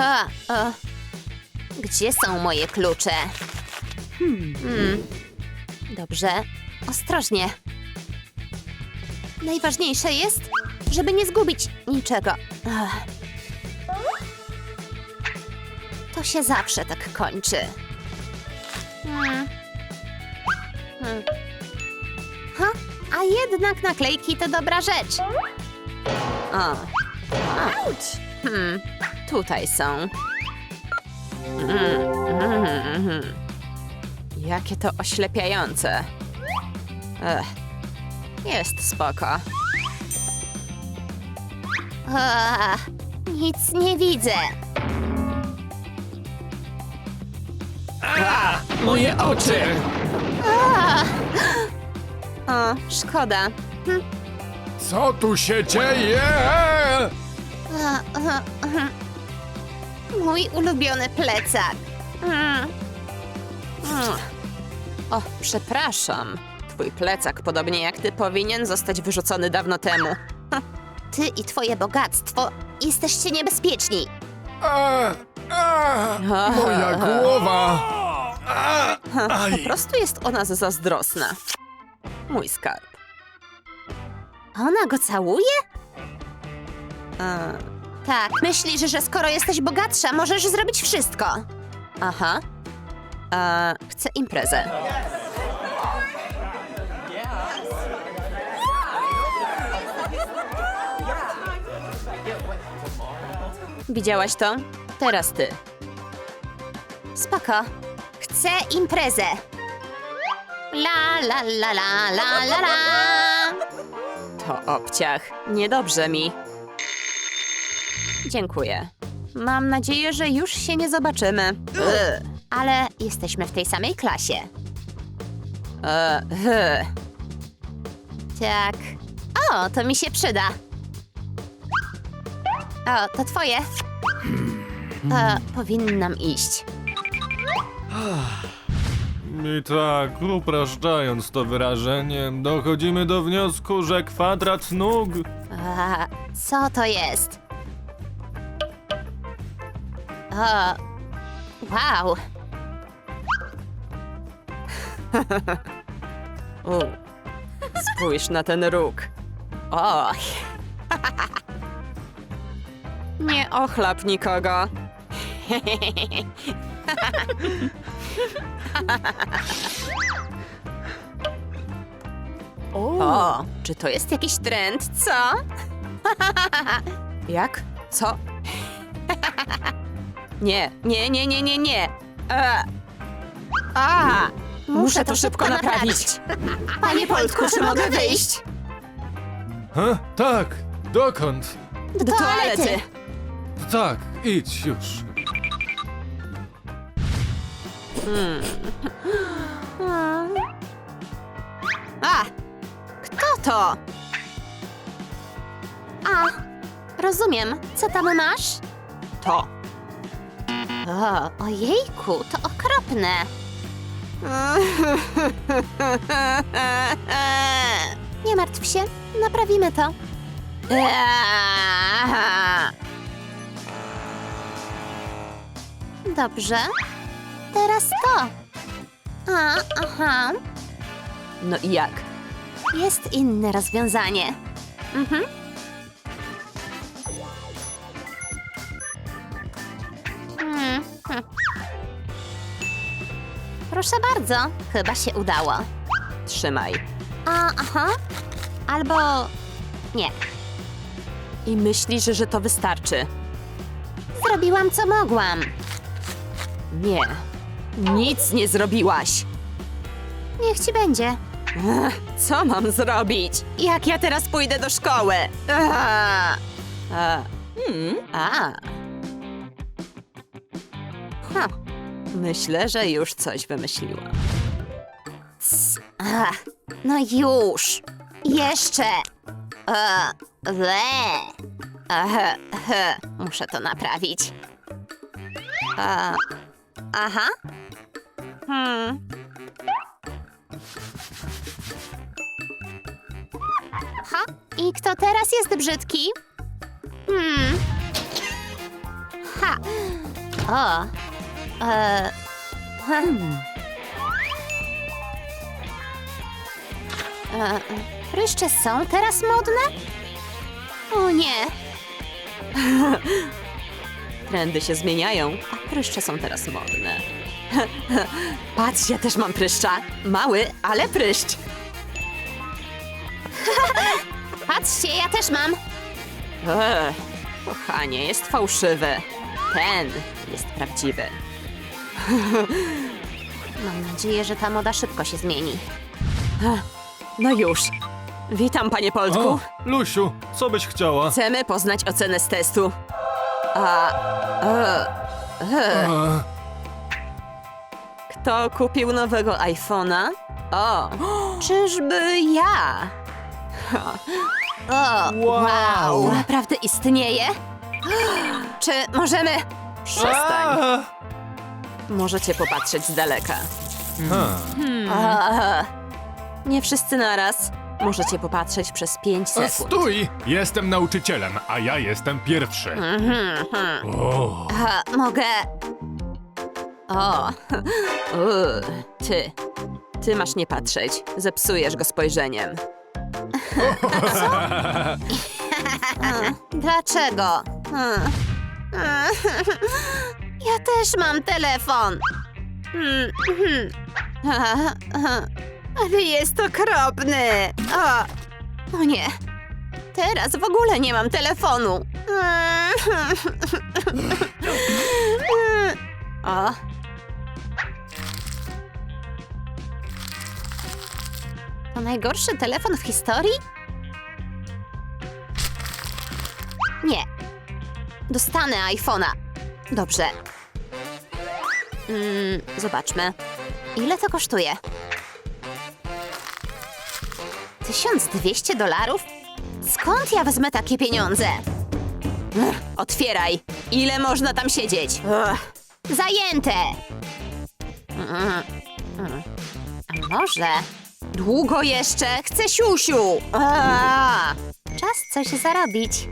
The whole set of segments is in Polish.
A, a. Gdzie są moje klucze? Hmm. Dobrze, ostrożnie. Najważniejsze jest, żeby nie zgubić niczego. Ach. To się zawsze tak kończy. Hmm. Hmm. Ha, a jednak naklejki to dobra rzecz. O. Auć. Hmm, tutaj są. Mm, mm, mm. Jakie to oślepiające. Ech, jest spoko. A, nic nie widzę. A, moje oczy! O, szkoda. Hm, Co tu się dzieje? a, a, a. Mój ulubiony plecak. Mm. Mm. O, przepraszam. Twój plecak, podobnie jak ty, powinien zostać wyrzucony dawno temu. Hm. Ty i twoje bogactwo jesteście niebezpieczni. A, a, moja głowa! A, Po aj. prostu jest o nas zazdrosna. Mój skarb. Ona go całuje? E, tak, myślisz, że skoro jesteś bogatsza, możesz zrobić wszystko. Aha. E, chcę imprezę. Widziałaś to? Teraz ty. Spoko. Chcę imprezę. La la la la la la la. To obciach. Niedobrze mi. Dziękuję. Mam nadzieję, że już się nie zobaczymy. Ugh. Ale jesteśmy w tej samej klasie. E, tak. O, to mi się przyda. O, to twoje. E, powinnam iść. I tak, upraszczając to wyrażenie, dochodzimy do wniosku, że kwadrat nóg A, co to jest? O, wow. U, spójrz na ten róg. Och. Nie ochlap nikogo. O, czy to jest jakiś trend, co? Jak? Co? Nie, nie, nie, nie, nie, nie. E. A, muszę to szybko naprawić. Panie Polsku, czy mogę wyjść? Ha? Tak, dokąd? Do toalety. Tak, idź już. A, kto to? A, rozumiem. Co tam masz? To. O, ojejku, to okropne. Nie martw się, naprawimy to. Dobrze. Teraz to. A, aha. No i jak? Jest inne rozwiązanie. Mhm. Proszę bardzo, chyba się udało. Trzymaj. A, aha. Albo nie. I myślisz, że to wystarczy? Zrobiłam, co mogłam. Nie. Nic nie zrobiłaś. Niech ci będzie. Ech, Co mam zrobić? Jak ja teraz pójdę do szkoły? Ech. A. Hmm. A. Myślę, że już coś wymyśliłam. Ach, No już. Jeszcze. Ehe. Muszę to naprawić. E, aha. Hmm. Ha? I kto teraz jest brzydki? Hmm. Ha. O. E. Hmm. E, pryszcze są teraz modne? O nie. Trendy się zmieniają, a pryszcze są teraz modne. Patrz, ja też mam pryszcza. Mały, ale pryszcz. Patrzcie, ja też mam. Eee, kochanie, jest fałszywy. Ten jest prawdziwy. Mam nadzieję, że ta moda szybko się zmieni. No już. Witam, panie Poltku. O, Lusiu, co byś chciała? Chcemy poznać ocenę z testu. A. E, e, E, kto kupił nowego iPhone'a? O, czyżby ja? O, Wow. Naprawdę istnieje? Czy możemy. Przestań. a, Możecie popatrzeć z daleka. A, nie wszyscy naraz. Możecie popatrzeć przez 5 A sekund. stój! Jestem nauczycielem, a ja jestem pierwszy. Mhm, mhm. O, A, mogę. O, ty. Ty masz nie patrzeć. Zepsujesz go spojrzeniem. Co? Dlaczego? Ja też mam telefon. Ale jest okropny. O, o nie. Teraz w ogóle nie mam telefonu. O. To najgorszy telefon w historii? Nie. Dostanę iPhone'a. Dobrze. Mm, zobaczmy. Ile to kosztuje? 1200 dolarów? Skąd ja wezmę takie pieniądze? Otwieraj. Ile można tam siedzieć? Zajęte. Mm, mm. A może? Długo jeszcze? Chcę siusiu. Czas coś zarobić.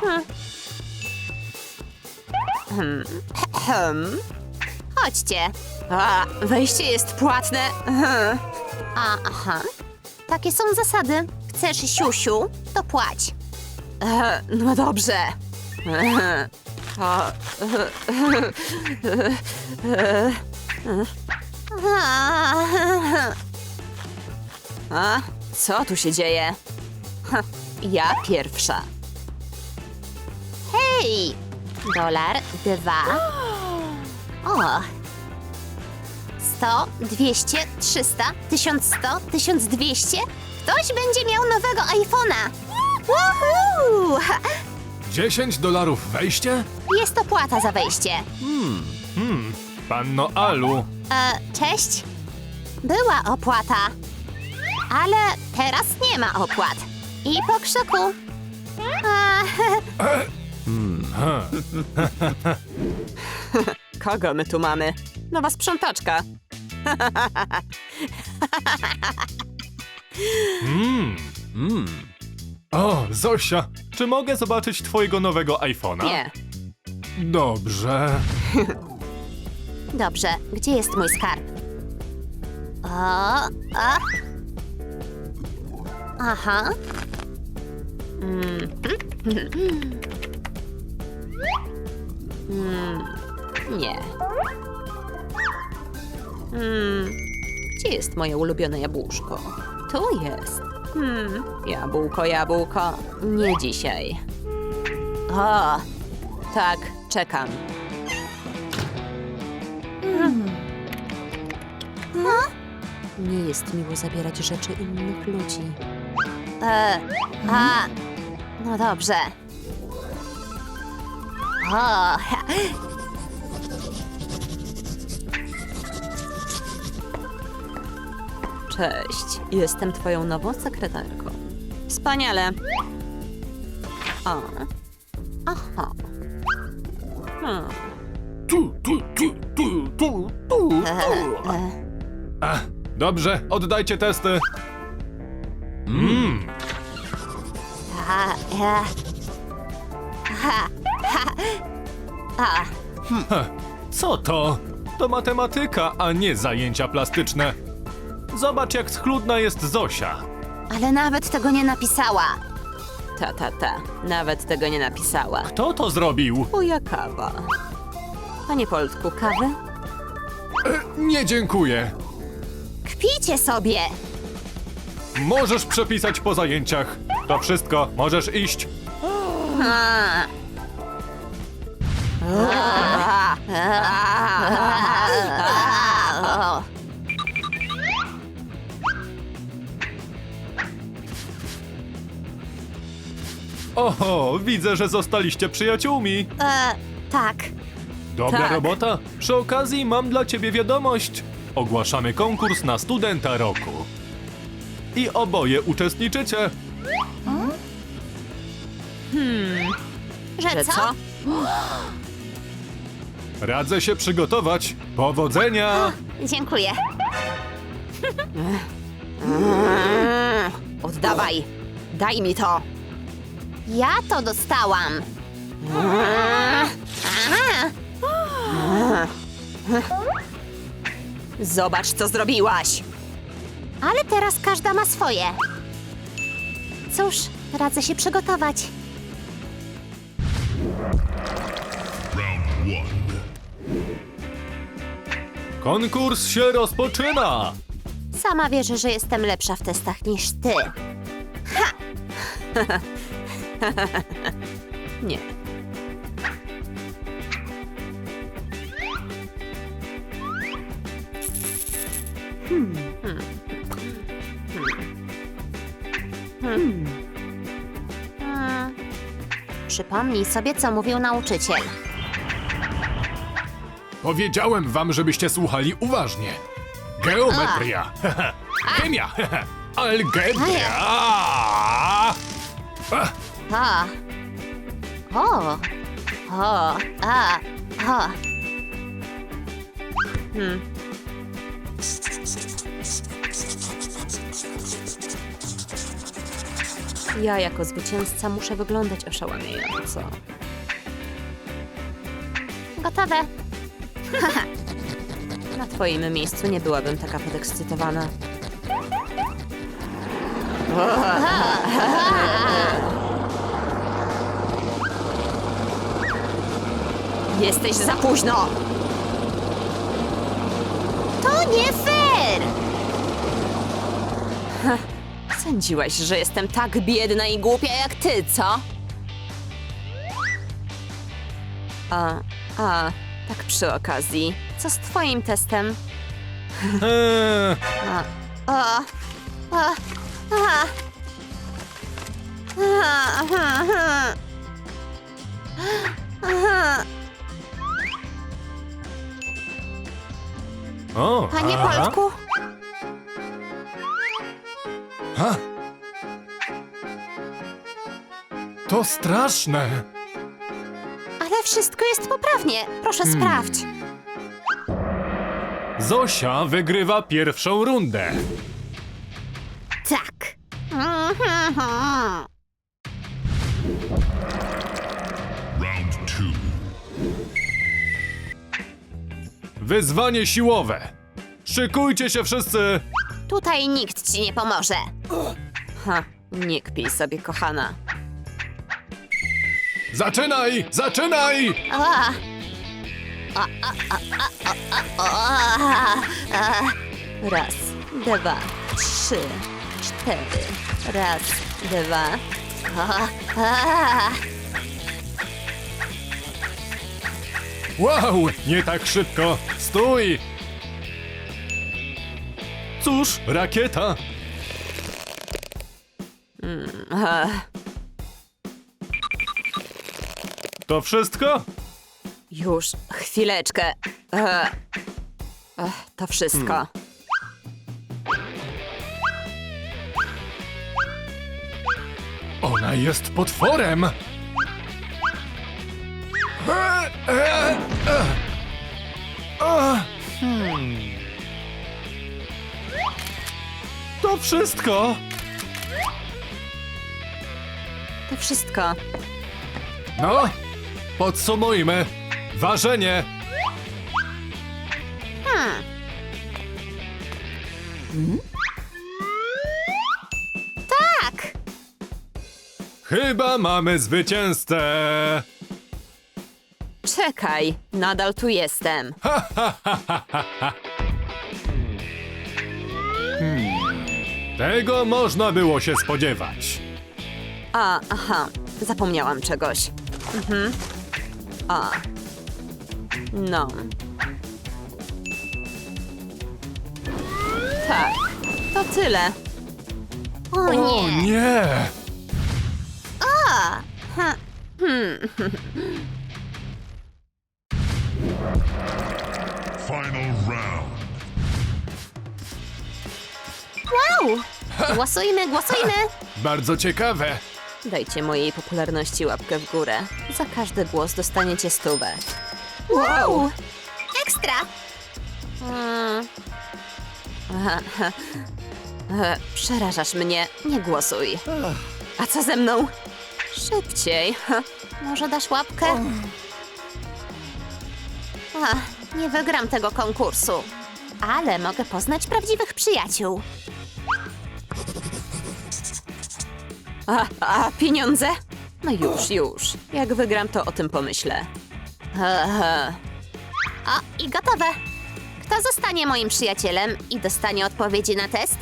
Hmm. Hmm. Hmm. Chodźcie. A, wejście jest płatne. A, aha. Takie są zasady. Chcesz siusiu, to płać. No dobrze. A, co tu się dzieje? Ja pierwsza. Hej! Dolar, dwa. O! Sto, dwieście, trzysta, tysiąc sto, tysiąc dwieście. Ktoś będzie miał nowego iPhone'a. Woohoo! 10 dolarów wejście? Jest to płata za wejście. Hmm, panno Alu. E, cześć. Była opłata. Ale teraz nie ma opłat. I po krzyku. A, Ha, Kogo my tu mamy? Nowa sprzątaczka. mm, mm. O, Zosia, czy mogę zobaczyć twojego nowego iPhone'a? Nie. Dobrze. Dobrze, gdzie jest mój skarb? O, o. Aha. Mm. Mm. Nie. Mm. Gdzie jest moje ulubione jabłuszko? Tu jest. Hmm. Jabłko, jabłko. Nie dzisiaj. O, tak, czekam. Nie jest miło zabierać rzeczy innych ludzi. E, a, no dobrze. O, ha. Cześć, jestem twoją nową sekretarką. Wspaniale. O. Aha. Hmm. Tu, tu, tu, tu, tu, tu, E, tu. e. A, dobrze, oddajcie testy. Mm, Ha, ha. Ha, ha. A, Heh, co to? To matematyka, a nie zajęcia plastyczne. Zobacz, jak schludna jest Zosia. ale nawet tego nie napisała. Ta, ta, ta. Nawet tego nie napisała. Kto to zrobił? Moja kawa. Panie Poltku, kawy? Nie dziękuję. Kpijcie sobie! Możesz przepisać po zajęciach. To wszystko, możesz iść. A. A. Oho, widzę, że zostaliście przyjaciółmi. E, tak. Dobra Tak. robota. Przy okazji mam dla ciebie wiadomość. Ogłaszamy konkurs na studenta roku. I oboje uczestniczycie. Że, co? Radzę się przygotować. Powodzenia! Dziękuję. Oddawaj. Daj mi to. Ja to dostałam. Zobacz, co zrobiłaś. Ale teraz każda ma swoje. Cóż, radzę się przygotować. Konkurs się rozpoczyna! Sama wierzę, że jestem lepsza w testach niż ty. Nie. Hmm. Przypomnij sobie, co mówił nauczyciel. Powiedziałem wam, żebyście słuchali uważnie. Geometria. Chemia. Algebra. A. O. O. A. O. Hmm. Ja jako zwycięzca muszę wyglądać oszałamiająco. Gotowe. Na twoim miejscu nie byłabym taka podekscytowana. Jesteś za późno! To nie fair! Sądziłaś, że jestem tak biedna i głupia jak ty, co? A, a, tak przy okazji. Co z twoim testem? Eee, A, a, a, a. A, aha, aha. Aha. O, Panie aha. Poltku, Ha. To straszne. ale wszystko jest poprawnie. Proszę Hmm. sprawdź. Zosia wygrywa pierwszą rundę. Tak. Mhm. Wyzwanie siłowe. Szykujcie się wszyscy. Tutaj nikt ci nie pomoże. Ha, nie kpij sobie, kochana. Zaczynaj, zaczynaj! A. A, a, a, a, a, a, a. Raz, dwa, trzy, cztery. Raz, dwa. A, a. Wow, nie tak szybko. Stój! Cóż, rakieta. To wszystko? Już, chwileczkę. E, Ech, to wszystko. Ona jest potworem. E, e, To wszystko. To wszystko. No, podsumujmy. Ważenie! Tak! Chyba mamy zwycięzcę! Czekaj, nadal tu jestem. Tego można było się spodziewać. A, aha, zapomniałam czegoś. Mhm. A. No. Tak, to tyle. O O nie! A! Ha. Final Głosujmy, głosujmy! Bardzo ciekawe. Dajcie mojej popularności łapkę w górę. Za każdy głos dostaniecie stówę. Wow! Ekstra! Mm. E, Przerażasz mnie, nie głosuj. A co ze mną? Szybciej. Może dasz łapkę? Ach, nie wygram tego konkursu. Ale mogę poznać prawdziwych przyjaciół. A, a pieniądze? No już, już. Jak wygram, to o tym pomyślę. Aha. O, i gotowe. Kto zostanie moim przyjacielem i dostanie odpowiedzi na test?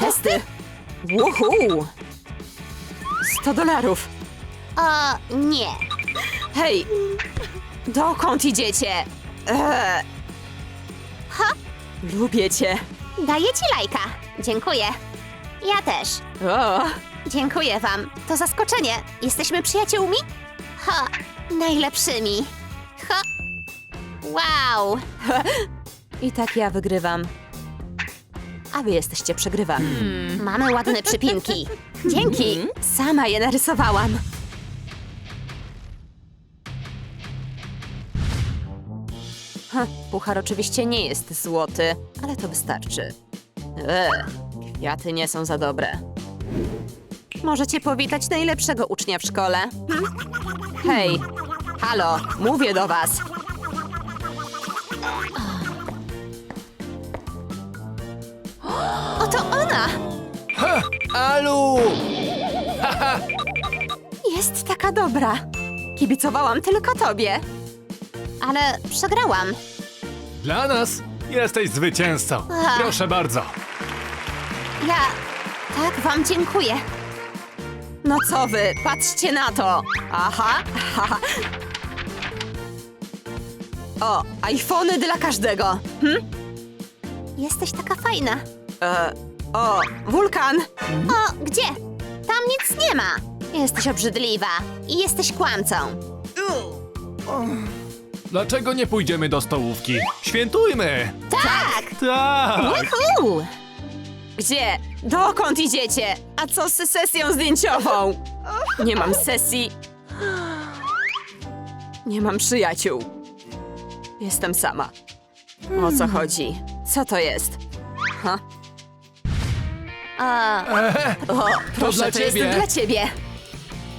Testy! Wuhu! 100 dolarów. O, nie. Hej! Dokąd idziecie? Eee. Ha! Lubię cię. Daję ci lajka. Dziękuję. Ja też. O. Dziękuję wam. To zaskoczenie. Jesteśmy przyjaciółmi? Ha! Najlepszymi. Ha! Wow! I tak ja wygrywam. A wy jesteście przegrywami. Mamy ładne przypinki. Dzięki. Sama je narysowałam. Ha, puchar oczywiście nie jest złoty, ale to wystarczy. Eee, kwiaty nie są za dobre. Możecie powitać najlepszego ucznia w szkole? Hej, halo, mówię do was. Oto ona! Alu! Jest taka dobra. Kibicowałam tylko tobie. Ale przegrałam. Dla nas jesteś zwycięzcą. Proszę bardzo. Ja tak wam dziękuję. No co wy, patrzcie na to. Aha, haha. O, iPhony dla każdego. Hm? Jesteś taka fajna. E, o, wulkan. O, gdzie? Tam nic nie ma. Jesteś obrzydliwa i jesteś kłamcą. Dlaczego nie pójdziemy do stołówki? Świętujmy! Tak! Tak! Uhu! Gdzie? Dokąd idziecie? A co z sesją zdjęciową? Nie mam sesji. Nie mam przyjaciół. Jestem sama. O co chodzi? Co to jest? Ha? A, o, proszę, dla to ciebie. jest dla ciebie.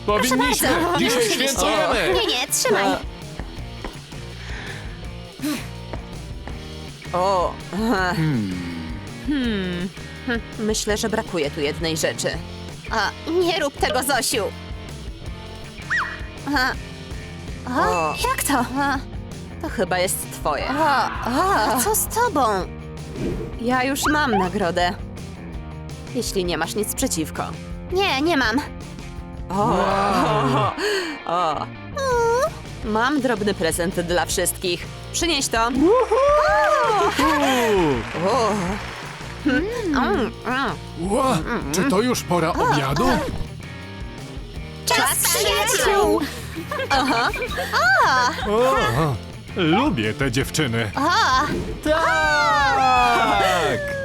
Powinniśmy! bardzo. Dzisiaj świętujemy! Nie, nie, trzymaj. O. aha. Hm, Myślę, że brakuje tu jednej rzeczy. A, nie rób tego, Zosiu. A, a, jak to? A, to chyba jest twoje. A, a, co z tobą? Ja już mam nagrodę. Jeśli nie masz nic przeciwko. Nie, nie mam. O, o. Mam drobny prezent dla wszystkich. Przynieś to. O. Mm, mm. Ła, czy to już pora obiadu? Czas przyjaciół! Aha. O, lubię te dziewczyny. Tak!